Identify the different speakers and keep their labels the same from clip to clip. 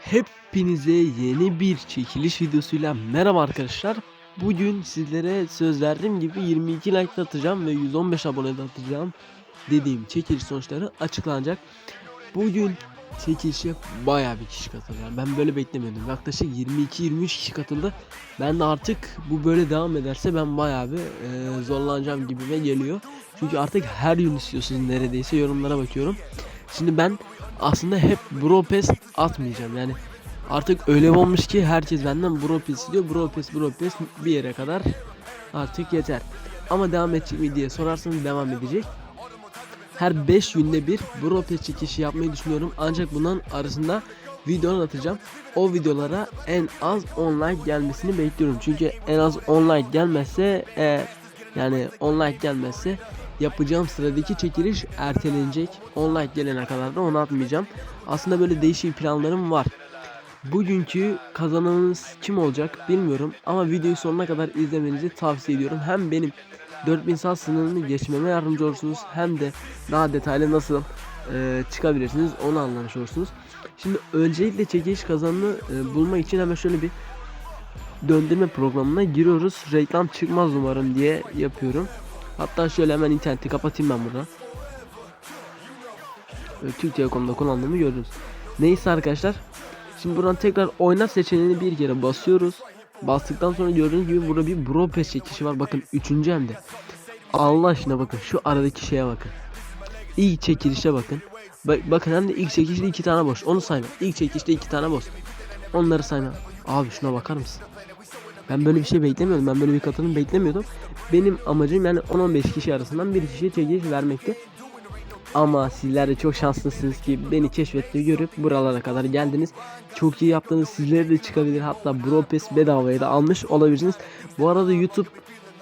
Speaker 1: Hepinize yeni bir çekiliş videosuyla merhaba arkadaşlar. Bugün sizlere söz verdiğim gibi 22 like atacağım ve 115 abone atacağım dediğim çekiliş sonuçları açıklanacak. Bugün çekilişe bayağı bir kişi katıldı. Yani ben böyle beklemiyordum. Yaklaşık 22-23 kişi katıldı. Ben de artık bu böyle devam ederse ben bayağı bir e, zorlanacağım gibime geliyor. Çünkü artık her gün istiyorsunuz neredeyse yorumlara bakıyorum. Şimdi ben aslında hep Bro Pass atmayacağım. Yani artık öyle olmuş ki herkes benden Bro Pass istiyor. Bro Pass, Bro Pass bir yere kadar artık yeter. Ama devam edecek mi diye sorarsanız devam edecek. Her 5 günde bir Bro Pass çekişi yapmayı düşünüyorum. Ancak bundan arasında video atacağım. O videolara en az 10 like gelmesini bekliyorum. Çünkü en az 10 like gelmezse e, yani 10 like gelmezse yapacağım sıradaki çekiliş ertelenecek. 10 like gelene kadar da onu atmayacağım. Aslında böyle değişik planlarım var. Bugünkü kazananınız kim olacak bilmiyorum ama videoyu sonuna kadar izlemenizi tavsiye ediyorum. Hem benim 4000 saat sınırını geçmeme yardımcı olursunuz hem de daha detaylı nasıl e, çıkabilirsiniz onu anlamış olursunuz. Şimdi öncelikle çekiliş kazanını e, bulmak için hemen şöyle bir döndürme programına giriyoruz. Reklam çıkmaz umarım diye yapıyorum. Hatta şöyle hemen interneti kapatayım ben burada. Ee, Türk Telekom'da kullandığımı gördünüz. Neyse arkadaşlar. Şimdi buradan tekrar oynat seçeneğini bir kere basıyoruz. Bastıktan sonra gördüğünüz gibi burada bir Bro Pass çekişi var. Bakın üçüncü hem de. Allah aşkına bakın şu aradaki şeye bakın. İlk çekilişe bakın. Bak, bakın hem de ilk çekilişte iki tane boş. Onu sayma. İlk çekilişte iki tane boş. Onları sayma. Abi şuna bakar mısın? Ben böyle bir şey beklemiyordum. Ben böyle bir katılım beklemiyordum. Benim amacım yani 10-15 kişi arasından bir kişiye çekiliş vermekti. Ama sizler de çok şanslısınız ki beni keşfetti görüp buralara kadar geldiniz. Çok iyi yaptınız. Sizlere de çıkabilir. Hatta Bro Pass bedavaya da almış olabilirsiniz. Bu arada YouTube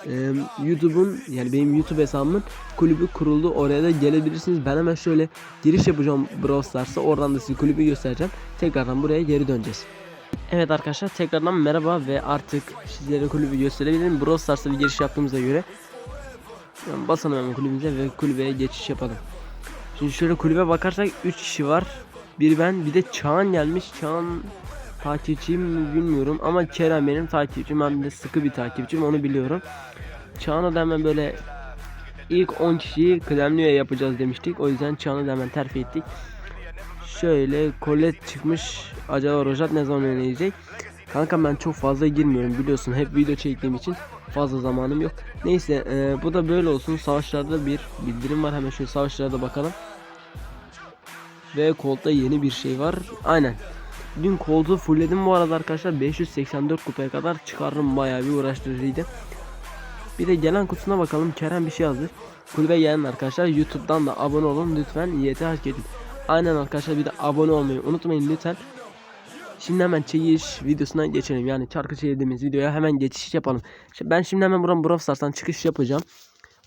Speaker 1: e, YouTube'un yani benim YouTube hesabımın kulübü kuruldu. Oraya da gelebilirsiniz. Ben hemen şöyle giriş yapacağım Brawl Stars'a. Oradan da size kulübü göstereceğim. Tekrardan buraya geri döneceğiz. Evet arkadaşlar tekrardan merhaba ve artık sizlere kulübü gösterebilirim. Brawl Stars'a bir giriş yaptığımıza göre basalım hemen kulübümüze ve kulübeye geçiş yapalım. Şimdi şöyle kulübe bakarsak 3 kişi var. Bir ben bir de Çağan gelmiş. Çağan takipçiyim mi bilmiyorum ama Kerem benim takipçim. Ben de sıkı bir takipçim onu biliyorum. Çağan'a da hemen böyle ilk 10 kişiyi klemliye yapacağız demiştik. O yüzden Çağan'ı da hemen terfi ettik. Şöyle Colette çıkmış. Acaba Rojat ne zaman oynayacak? Kanka ben çok fazla girmiyorum biliyorsun. Hep video çektiğim için fazla zamanım yok. Neyse e, bu da böyle olsun. Savaşlarda bir bildirim var. Hemen şöyle savaşlarda bakalım. Ve kolda yeni bir şey var. Aynen. Dün koltuğu fullledim bu arada arkadaşlar. 584 kupaya kadar çıkarırım. Bayağı bir uğraştırıcıydı. Bir de gelen kutusuna bakalım. Kerem bir şey yazdı. Kulübe gelen arkadaşlar YouTube'dan da abone olun lütfen. YT hak edin. Aynen arkadaşlar bir de abone olmayı unutmayın lütfen. Şimdi hemen çekiş videosuna geçelim. Yani çarkı çevirdiğimiz videoya hemen geçiş yapalım. Ben şimdi hemen buradan Brawl Stars'tan çıkış yapacağım.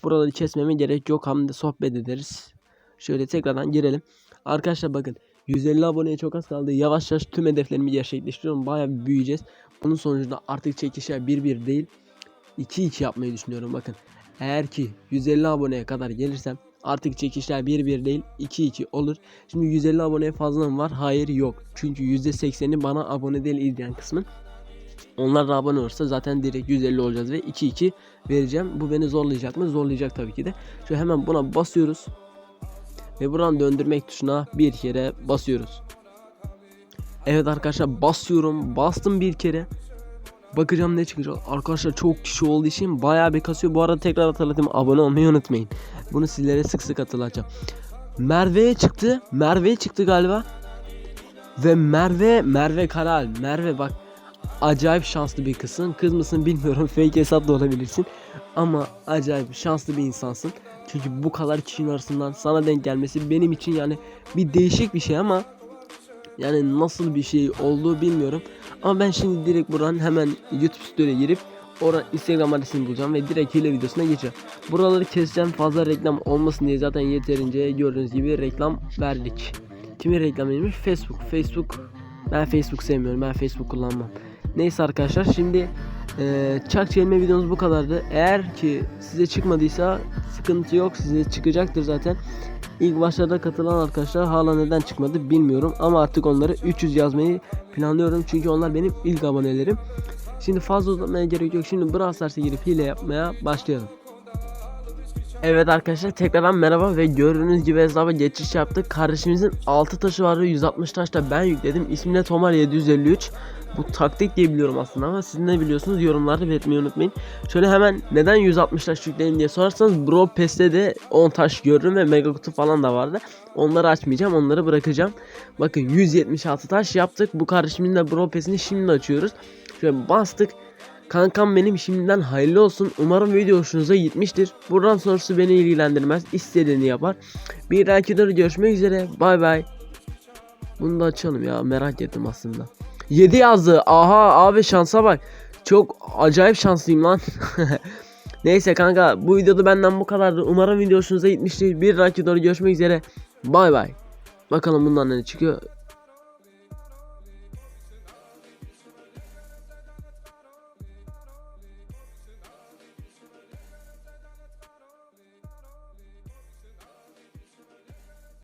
Speaker 1: Buraları kesmeme gerek yok. Hem de sohbet ederiz. Şöyle tekrardan girelim. Arkadaşlar bakın 150 aboneye çok az kaldı. Yavaş yavaş tüm hedeflerimi gerçekleştiriyorum. Bayağı büyüyeceğiz. Bunun sonucunda artık çekişler 1-1 değil 2-2 yapmayı düşünüyorum. Bakın eğer ki 150 aboneye kadar gelirsem Artık çekişler 1-1 değil 2-2 olur. Şimdi 150 aboneye fazla mı var? Hayır yok. Çünkü %80'i bana abone değil izleyen kısmın. Onlar da abone olursa zaten direkt 150 olacağız ve 2-2 vereceğim. Bu beni zorlayacak mı? Zorlayacak tabii ki de. Şu hemen buna basıyoruz. Ve buradan döndürmek tuşuna bir kere basıyoruz. Evet arkadaşlar basıyorum. Bastım bir kere. Bakacağım ne çıkacak. Arkadaşlar çok kişi olduğu için bayağı bir kasıyor. Bu arada tekrar hatırlatayım abone olmayı unutmayın. Bunu sizlere sık sık hatırlatacağım. Merve'ye çıktı. Merve'ye çıktı galiba. Ve Merve, Merve Karal. Merve bak acayip şanslı bir kızsın. Kız mısın bilmiyorum. Fake hesap da olabilirsin. Ama acayip şanslı bir insansın. Çünkü bu kadar kişinin arasından sana denk gelmesi benim için yani bir değişik bir şey ama yani nasıl bir şey olduğu bilmiyorum. Ama ben şimdi direkt buradan hemen YouTube Studio'ya girip Oradan Instagram adresini bulacağım ve direkt hile videosuna geçeceğim. Buraları keseceğim fazla reklam olmasın diye zaten yeterince gördüğünüz gibi reklam verdik. Kimi reklam vermiş? Facebook. Facebook. Ben Facebook sevmiyorum. Ben Facebook kullanmam. Neyse arkadaşlar şimdi Ee, çak çelme videomuz bu kadardı. Eğer ki size çıkmadıysa sıkıntı yok. Size çıkacaktır zaten. İlk başlarda katılan arkadaşlar hala neden çıkmadı bilmiyorum. Ama artık onları 300 yazmayı planlıyorum. Çünkü onlar benim ilk abonelerim. Şimdi fazla uzatmaya gerek yok. Şimdi Brawl Stars'a girip hile yapmaya başlayalım. Evet arkadaşlar tekrardan merhaba ve gördüğünüz gibi hesaba geçiş yaptık. Kardeşimizin 6 taşı vardı 160 taş da ben yükledim. İsmi de Tomar 753. Bu taktik diye biliyorum aslında ama siz ne biliyorsunuz yorumlarda belirtmeyi unutmayın. Şöyle hemen neden 160 taş yükleyin diye sorarsanız Bro Pass'te de 10 taş görürüm ve mega kutu falan da vardı. Onları açmayacağım onları bırakacağım. Bakın 176 taş yaptık. Bu kardeşimin de Bro Pass'ini şimdi açıyoruz. Şöyle bastık. Kankam benim şimdiden hayırlı olsun. Umarım video hoşunuza gitmiştir. Buradan sonrası beni ilgilendirmez. İstediğini yapar. Bir dahaki videoda görüşmek üzere. Bay bay. Bunu da açalım ya. Merak ettim aslında. 7 yazdı. Aha abi şansa bak. Çok acayip şanslıyım lan. Neyse kanka bu videoda benden bu kadardı. Umarım video hoşunuza gitmiştir. Bir dahaki videoda görüşmek üzere. Bay bay. Bakalım bundan ne çıkıyor.